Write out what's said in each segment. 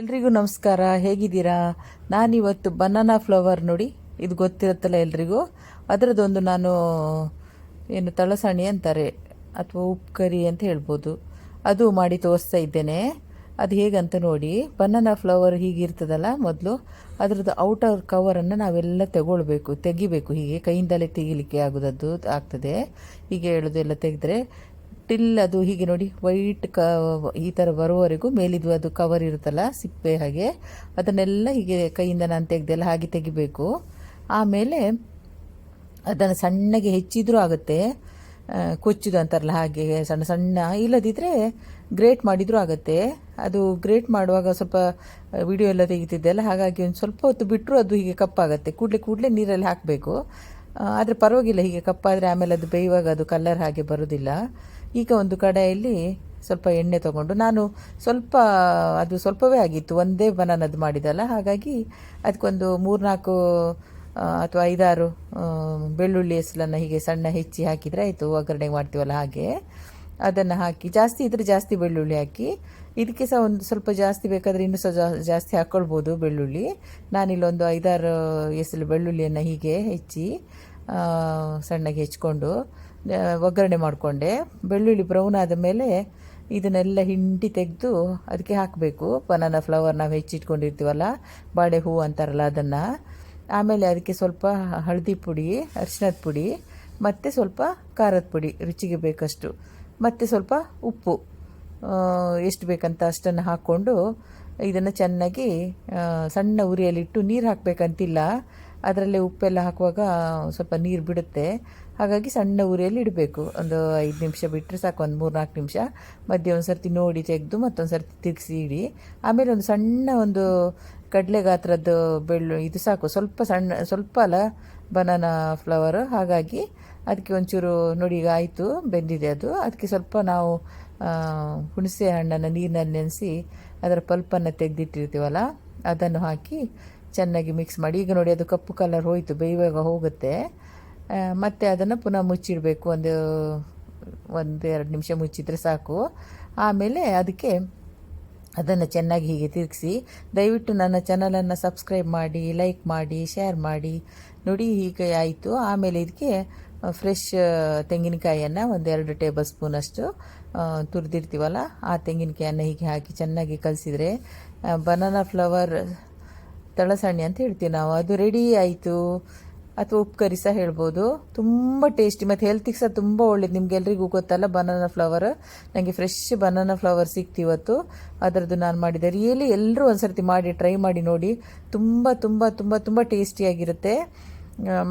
ಎಲ್ರಿಗೂ ನಮಸ್ಕಾರ, ಹೇಗಿದ್ದೀರಾ? ನಾನಿವತ್ತು ಬನಾನಾ ಫ್ಲವರ್ ನೋಡಿ, ಇದು ಗೊತ್ತಿರುತ್ತಲ್ಲ ಎಲ್ರಿಗೂ? ಅದರದ್ದೊಂದು ನಾನು, ಏನು ತಳಸಾಣಿ ಅಂತಾರೆ, ಅಥವಾ ಉಪ್ಪು ಕರಿ ಅಂತ ಹೇಳ್ಬೋದು. ಅದು ಮಾಡಿ ತೋರಿಸ್ತಾ ಇದ್ದೇನೆ. ಅದು ಹೇಗಂತ ನೋಡಿ ಬನಾನಾ ಫ್ಲವರ್ ಹೀಗಿರ್ತದಲ್ಲ ಮೊದಲು, ಅದರದ್ದು ಔಟರ್ ಕವರನ್ನು ನಾವೆಲ್ಲ ತಗೊಳ್ಬೇಕು, ತೆಗಿಬೇಕು ಹೀಗೆ, ಕೈಯಿಂದಲೇ ತೆಗಿಲಿಕ್ಕೆ ಆಗೋದದ್ದು ಆಗ್ತದೆ. ಹೀಗೆ ಹೇಳೋದೆಲ್ಲ ತೆಗೆದ್ರೆ ಟಿಲ್ ಅದು ಹೀಗೆ ನೋಡಿ ವೈಟ್ ಕ, ಈ ಥರ ಬರುವವರೆಗೂ ಮೇಲಿದ್ದು ಅದು ಕವರ್ ಇರುತ್ತಲ್ಲ, ಸಿಪ್ಪೆ ಹಾಗೆ, ಅದನ್ನೆಲ್ಲ ಹೀಗೆ ಕೈಯಿಂದ ನಾನು ತೆಗೆದೆಲ್ಲ ಹಾಗೆ ತೆಗಿಬೇಕು. ಆಮೇಲೆ ಅದನ್ನು ಸಣ್ಣಗೆ ಹೆಚ್ಚಿದ್ರೂ ಆಗುತ್ತೆ. ಕೊಚ್ಚಿದು ಅಂತಾರಲ್ಲ ಹಾಗೆ, ಸಣ್ಣ ಸಣ್ಣ ಇಲ್ಲದಿದ್ದರೆ ಗ್ರೇಟ್ ಮಾಡಿದರೂ ಆಗುತ್ತೆ. ಅದು ಗ್ರೇಟ್ ಮಾಡುವಾಗ ಸ್ವಲ್ಪ ವಿಡಿಯೋ ಎಲ್ಲ ತೆಗಿತಿದ್ದೆಲ್ಲ ಹಾಗಾಗಿ ಒಂದು ಸ್ವಲ್ಪ ಹೊತ್ತು ಬಿಟ್ಟರು ಅದು ಹೀಗೆ ಕಪ್ಪಾಗುತ್ತೆ. ಕೂಡಲೇ ಕೂಡಲೇ ನೀರಲ್ಲಿ ಹಾಕಬೇಕು. ಆದರೆ ಪರವಾಗಿಲ್ಲ, ಹೀಗೆ ಕಪ್ಪಾದರೆ ಆಮೇಲೆ ಅದು ಬೇಯುವಾಗ ಅದು ಕಲರ್ ಹಾಗೆ ಬರೋದಿಲ್ಲ. ಈಗ ಒಂದು ಕಡೆಯಲ್ಲಿ ಸ್ವಲ್ಪ ಎಣ್ಣೆ ತಗೊಂಡು ನಾನು ಸ್ವಲ್ಪ, ಅದು ಸ್ವಲ್ಪವೇ ಆಗಿತ್ತು, ಒಂದೇ ಬನಾನದ್ದು ಮಾಡಿದಲ್ಲ ಹಾಗಾಗಿ ಅದಕ್ಕೊಂದು ಮೂರ್ನಾಲ್ಕು ಅಥವಾ ಐದಾರು ಬೆಳ್ಳುಳ್ಳಿ ಹೆಸಲನ್ನು ಹೀಗೆ ಸಣ್ಣ ಹೆಚ್ಚಿ ಹಾಕಿದರೆ ಆಯಿತು, ಒಗ್ಗರಣೆ ಮಾಡ್ತೀವಲ್ಲ ಹಾಗೆ. ಅದನ್ನು ಹಾಕಿ, ಜಾಸ್ತಿ ಇದ್ದರೆ ಜಾಸ್ತಿ ಬೆಳ್ಳುಳ್ಳಿ ಹಾಕಿ, ಇದಕ್ಕೆ ಸಹ ಒಂದು ಸ್ವಲ್ಪ ಜಾಸ್ತಿ ಬೇಕಾದರೆ ಇನ್ನೂ ಸಹ ಜಾಸ್ತಿ ಹಾಕ್ಕೊಳ್ಬೋದು ಬೆಳ್ಳುಳ್ಳಿ. ನಾನಿಲ್ಲೊಂದು ಐದಾರು ಎಸಲು ಬೆಳ್ಳುಳ್ಳಿಯನ್ನು ಹೀಗೆ ಹೆಚ್ಚಿ ಸಣ್ಣಗೆ ಹೆಚ್ಕೊಂಡು ಒಗ್ಗರಣೆ ಮಾಡಿಕೊಂಡೆ. ಬೆಳ್ಳುಳ್ಳಿ ಬ್ರೌನ್ ಆದ ಮೇಲೆ ಇದನ್ನೆಲ್ಲ ಹಿಂಡಿ ತೆಗೆದು ಅದಕ್ಕೆ ಹಾಕಬೇಕು. ಬನಾನ ಫ್ಲವರ್ ನಾವು ಹೆಚ್ಚಿಟ್ಕೊಂಡಿರ್ತೀವಲ್ಲ ಬಾಳೆ ಹೂವು ಅಂತಾರಲ್ಲ ಅದನ್ನು. ಆಮೇಲೆ ಅದಕ್ಕೆ ಸ್ವಲ್ಪ ಹಳದಿ ಪುಡಿ ಅರಿಶಿನದ ಪುಡಿ, ಮತ್ತು ಸ್ವಲ್ಪ ಖಾರದ ಪುಡಿ ರುಚಿಗೆ ಬೇಕಷ್ಟು. ಮತ್ತು ಸ್ವಲ್ಪ ಉಪ್ಪು. ಎಷ್ಟು ಬೇಕಂತ ಅಷ್ಟನ್ನು ಹಾಕ್ಕೊಂಡು ಇದನ್ನು ಚೆನ್ನಾಗಿ ಸಣ್ಣ ಉರಿಯಲ್ಲಿಟ್ಟು ನೀರು ಹಾಕಬೇಕಂತಿಲ್ಲ. ಅದರಲ್ಲೇ ಉಪ್ಪೆಲ್ಲ ಹಾಕುವಾಗ ಸ್ವಲ್ಪ ನೀರು ಬಿಡುತ್ತೆ. ಹಾಗಾಗಿ ಸಣ್ಣ ಉರಿಯಲ್ಲಿ ಇಡಬೇಕು. ಒಂದು ಐದು ನಿಮಿಷ ಬಿಟ್ಟರೆ ಸಾಕು, ಒಂದು ಮೂರು ನಾಲ್ಕು ನಿಮಿಷ. ಮಧ್ಯೆ ಒಂದು ಸರ್ತಿ ನೋಡಿ ತೆಗೆದು ಮತ್ತೊಂದು ಸರ್ತಿ ತಿರುಗಿಸಿ ಇಡಿ. ಆಮೇಲೆ ಒಂದು ಸಣ್ಣ ಒಂದು ಕಡಲೆ ಗಾತ್ರದ್ದು ಬೆಳ್ಳು ಇದು ಸಾಕು. ಸ್ವಲ್ಪ ಸಣ್ಣ, ಸ್ವಲ್ಪ ಅಲ್ಲ, ಬನಾನಾ ಫ್ಲವರ್. ಹಾಗಾಗಿ ಅದಕ್ಕೆ ಒಂಚೂರು ನೋಡಿ ಈಗ ಆಯಿತು, ಬೆಂದಿದೆ ಅದು. ಅದಕ್ಕೆ ಸ್ವಲ್ಪ ನಾವು ಹುಣಸೆ ಹಣ್ಣನ್ನು ನೀರಿನಲ್ಲಿ ನೆನೆಸಿ ಅದರ ಪಲ್ಪನ್ನು ತೆಗೆದಿಟ್ಟಿರ್ತೀವಲ್ಲ, ಅದನ್ನು ಹಾಕಿ ಚೆನ್ನಾಗಿ ಮಿಕ್ಸ್ ಮಾಡಿ. ಈಗ ನೋಡಿ ಅದು ಕಪ್ಪು ಕಲರ್ ಹೋಯಿತು, ಬೇಯುವಾಗ ಹೋಗುತ್ತೆ. ಮತ್ತು ಅದನ್ನು ಪುನಃ ಮುಚ್ಚಿಡಬೇಕು. ಒಂದು ಒಂದು ಎರಡು ನಿಮಿಷ ಮುಚ್ಚಿದರೆ ಸಾಕು. ಆಮೇಲೆ ಅದಕ್ಕೆ ಅದನ್ನು ಚೆನ್ನಾಗಿ ಹೀಗೆ ತಿರುಗಿಸಿ, ದಯವಿಟ್ಟು ನನ್ನ ಚಾನಲನ್ನು ಸಬ್ಸ್ಕ್ರೈಬ್ ಮಾಡಿ ಲೈಕ್ ಮಾಡಿ ಶೇರ್ ಮಾಡಿ. ನೋಡಿ ಹೀಗೆ ಆಯಿತು. ಆಮೇಲೆ ಇದಕ್ಕೆ ಫ್ರೆಶ್ ತೆಂಗಿನಕಾಯಿಯನ್ನು ಒಂದೆರಡು ಟೇಬಲ್ ಸ್ಪೂನಷ್ಟು ತುರಿದಿರ್ತೀವಲ್ಲ, ಆ ತೆಂಗಿನಕಾಯನ್ನು ಹೀಗೆ ಹಾಕಿ ಚೆನ್ನಾಗಿ ಕಲಿಸಿದರೆ ಬನಾನಾ ಫ್ಲವರ್ ತಳಸಣ್ಣಿ ಅಂತ ಹೇಳ್ತೀವಿ ನಾವು. ಅದು ರೆಡಿ ಆಯಿತು. ಅಥವಾ ಉಪ್ಪು ಸಹ ಹೇಳ್ಬೋದು. ತುಂಬ ಟೇಸ್ಟಿ ಮತ್ತು ಹೆಲ್ತಿಗೆ ಸಹ ತುಂಬ ಒಳ್ಳೇದು. ನಿಮಗೆಲ್ರಿಗೂ ಗೊತ್ತಲ್ಲ ಬನಾನಾ ಫ್ಲವರ್ ನನಗೆ ಫ್ರೆಶ್ ಬನಾನಾ ಫ್ಲವರ್ ಸಿಕ್ತು ಇವತ್ತು. ಅದರದ್ದು ನಾನು ಮಾಡಿದೆ. ರಿಯಲಿ ಎಲ್ಲರೂ ಒಂದ್ಸರ್ತಿ ಮಾಡಿ ಟ್ರೈ ಮಾಡಿ ನೋಡಿ. ತುಂಬ ತುಂಬ ತುಂಬ ತುಂಬ ಟೇಸ್ಟಿಯಾಗಿರುತ್ತೆ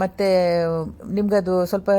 ಮತ್ತು ನಿಮ್ಗದು ಸ್ವಲ್ಪ